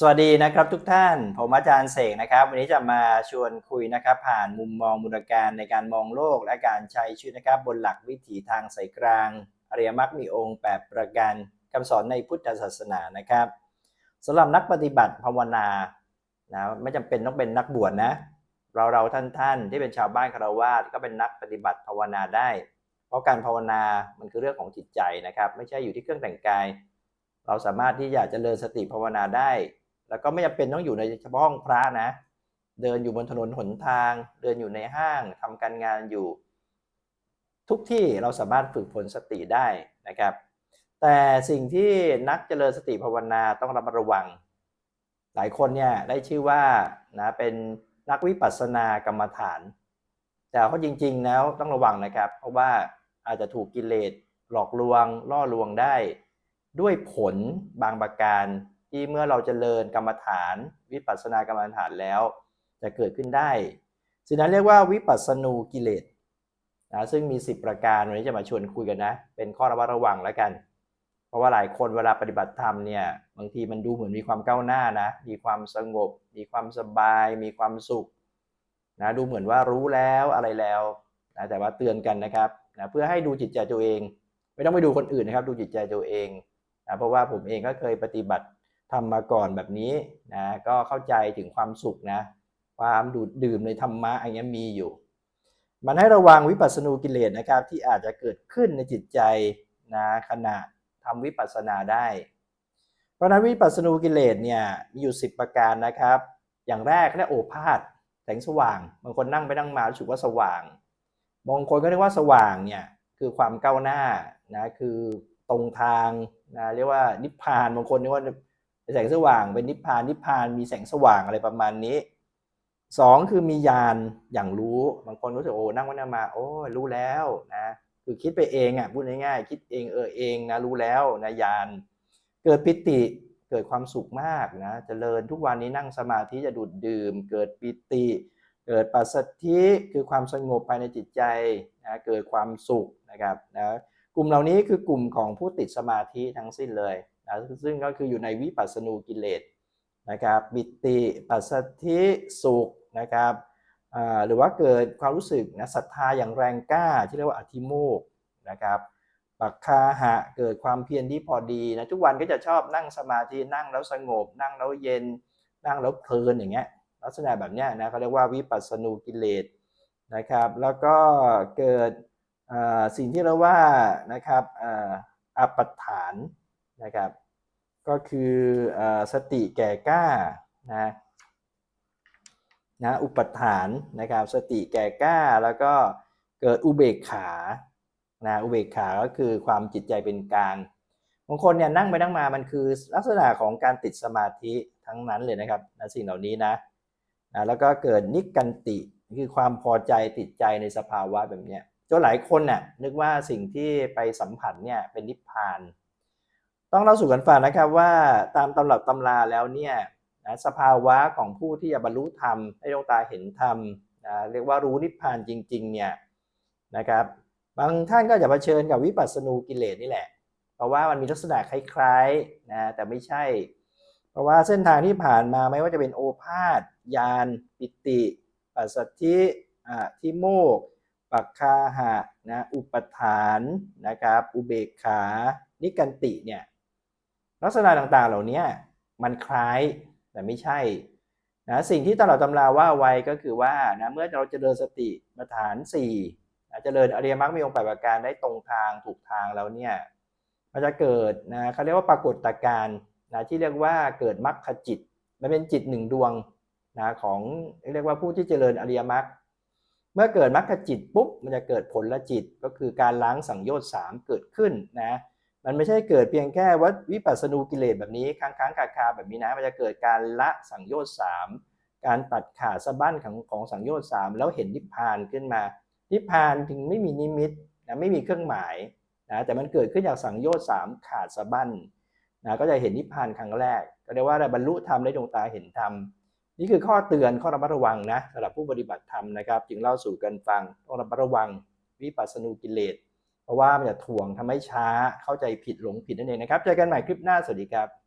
สวัสดีนะครับทุกท่าน ผมอาจารย์เสกนะครับ วันนี้จะมาชวนคุยนะครับผ่านมุมมองมูลการในการมองโลกและการใช้ชีวิตนะครับบนหลักวิถีทางสายกลางอริยมรรคมีองค์แปดประการคำสอนในพุทธศาสนานะครับสำหรับนักปฏิบัติภาวนานะไม่จำเป็นต้องเป็นนักบวชนะ เราเราท่านท่านที่เป็นชาวบ้านคารวาสก็เป็นนักปฏิบัติภาวนาได้ เพราะการภาวนามันคือเรื่องของจิตใจนะครับ ไม่ใช่อยู่ที่เครื่องแต่งกาย เราสามารถที่จะเจริญสติภาวนาได้ แล้วก็ไม่จำเป็นต้องอยู่ในเฉพาะห้องพระนะ เดินอยู่บนถนนหนทาง เดินอยู่ในห้างทำการงานอยู่ ทุกที่เราสามารถฝึกฝนสติได้นะครับ แต่สิ่งที่นักเจริญสติภาวนาต้องระมัดระวัง หลายคนเนี่ยได้ชื่อว่านะเป็นนักวิปัสสนากรรมฐาน แต่เขาจริง ๆ แล้วต้องระวังนะครับ เพราะว่าอาจจะถูกกิเลสหลอกลวงล่อลวงได้ ด้วยผลบางประการ ที่เมื่อเราจเจริญกรรมฐาน วิปัสสนากรรมฐานแล้ว จะเกิดขึ้นได้สิ่งนั้นเรียกว่าวิปัสสนูกิเลสนะซึ่งมี 10 ประการวันนี้จะมาชวนคุยกันนะ เป็นข้อระมัดระวังแล้วกัน เพราะว่าหลายคนเวลาปฏิบัติธรรมเนี่ยบางทีมันดูเหมือนมีความก้าวหน้านะ มีความสงบ มีความสบาย มีความสุขนะดูเหมือนว่ารู้แล้วอะไรแล้วนะแต่ว่าเตือนกันนะครับนะเพื่อให้ดูจิตใจตัวเอง ไม่ต้องไปดูคนอื่นนะครับ ดูจิตใจตัวเองนะเพราะว่าผมเองก็เคยปฏิบัติ ทำมาก่อนแบบนี้นะก็เข้าใจถึงความสุขนะความดูดดื่มในธรรมะอันนี้มีอยู่ มันให้ระวังวิปัสสนูกิเลสนะครับ ที่อาจจะเกิดขึ้นในจิตใจนะขณะทำวิปัสสนาได้ เพราะฉะนั้นวิปัสสนูกิเลสเนี่ยมีอยู่ 10 ประการนะครับ อย่างแรกเรียกโอภาษแสงสว่างบางคนนั่งไปนั่งมารู้สึกว่าสว่างบางคนก็เรียกว่าสว่างเนี่ยคือความก้าวหน้านะคือตรงทางนะเรียกว่านิพพานบางคนเรียกว่า แสงสว่างเป็นนิพพานนิพพานมีแสงสว่างอะไรประมาณนี้สองคือมีญาณอย่างรู้บางคนรู้สึกโอ้นั่งวันมา โอ้รู้แล้วนะคือคิดไปเองอะพูดง่ายๆคิดเองเออเองนะรู้แล้วนะญาณเกิดปิติเกิดความสุขมากนะเจริญทุกวันนี้นั่งสมาธิจะดูดดื่ม เกิดปิติ เกิดปัสสัทธิคือความสงบภายในจิตใจนะเกิดความสุขนะครับนะกลุ่มเหล่านี้คือกลุ่มของผู้ติดสมาธิทั้งสิ้นเลย นะซึ่งก็คืออยู่ในวิปัสสนูกิเลสนะครับบิติปัสสทธิสุขนะครับหรือว่าเกิดความรู้สึกนะศรัทธาอย่างแรงกล้าที่เรียกว่าอธิโมกนะครับปักคาหะเกิดความเพียรที่พอดีนะทุกวันก็จะชอบนั่งสมาธินั่งแล้วสงบ นั่งแล้วเย็น นั่งแล้วเพลินอย่างเงี้ยลักษณะแบบเนี้ยนะเขาเรียกว่าวิปัสสนูกิเลสนะครับแล้วก็เกิดสิ่งที่เราว่านะครับอัปปฐาน นะครับ ก็คือสติแก่กล้านะนะอุปทานนะครับ สติแก่กล้าแล้วก็เกิดอุเบกขานะอุเบกขาก็คือความจิตใจเป็นกลางบางคนเนี่ยนั่งไปนั่งมามันคือลักษณะของการติดสมาธิทั้งนั้นเลยนะครับนะสิ่งเหล่านี้นะนะแล้วก็เกิดนิกันติคือความพอใจติดใจในสภาวะแบบนี้จนหลายคนน่ะนึกว่าสิ่งที่ไปสัมผัสเนี่ยเป็นนิพพาน ต้องเล่าสู่กันฟังนะครับว่าตามตำรับตำราแล้วเนี่ยนะสภาวะของผู้ที่จะบรรลุธรรมให้ดวงตาเห็นธรรมนะเรียกว่ารู้นิพพานจริงๆเนี่ยนะครับบางท่านก็จะเผชิญกับวิปัสสนูกิเลสนี่แหละ เพราะว่ามันมีลักษณะคล้ายๆนะแต่ไม่ใช่ เพราะว่าเส้นทางที่ผ่านมาไม่ว่าจะเป็นโอภาษยานปิติปัสสัทธิทิโมกปักคาหะนะอุปทานนะครับอุเบกขา นิกันติเนี่ย ลักษณะต่างๆ เหล่านี้มันคล้ายแต่ไม่ใช่นะสิ่งที่ตลอดตำราว่าไว้ก็คือว่านะเมื่อเราจเจริญสติมาฐาน4นะเจริญอริยมรรคมีองค์แปดประการได้ตรงทางถูกทางแล้วเนี่ยมันจะเกิดนะเขาเรียกว่าปรากฏการณ์นะที่เรียกว่าเกิดมรรคจิต มันเป็นจิตหนึ่งดวงนะของเรียกว่าผู้ที่เจริญอริยมรรคเมื่อเกิดมรรคจิตปุ๊บมันจะเกิดผลละจิตก็คือการล้างสังโยชน์สามเกิดขึ้นนะ มันไม่ใช่เกิดเพียงแค่วัดวิปัสสนูกิเลสแบบนี้ค้างค้างคาคาแบบนี้นะ มันจะเกิดการละสังโยชน์สามการตัดขาดสะบั้นของของสังโยชน์สามแล้วเห็นนิพพานขึ้นมา นิพพานถึงไม่มีนิมิตนะไม่มีเครื่องหมายนะแต่มันเกิดขึ้นจากสังโยชน์สามขาดสะบั้นนะก็จะเห็นนิพพานครั้งแรก ก็เรียกว่าได้บรรลุธรรมได้ดวงตาเห็นธรรมนี่คือข้อเตือนข้อระมัดระวังนะสำหรับผู้ปฏิบัติธรรมนะครับ จึงเล่าสู่กันฟังต้องระมัดระวังวิปัสสนูกิเลส เพราะว่ามันจะถ่วงทำให้ช้าเข้าใจผิดหลงผิดนั่นเองนะครับ เจอกันใหม่คลิปหน้า สวัสดีครับ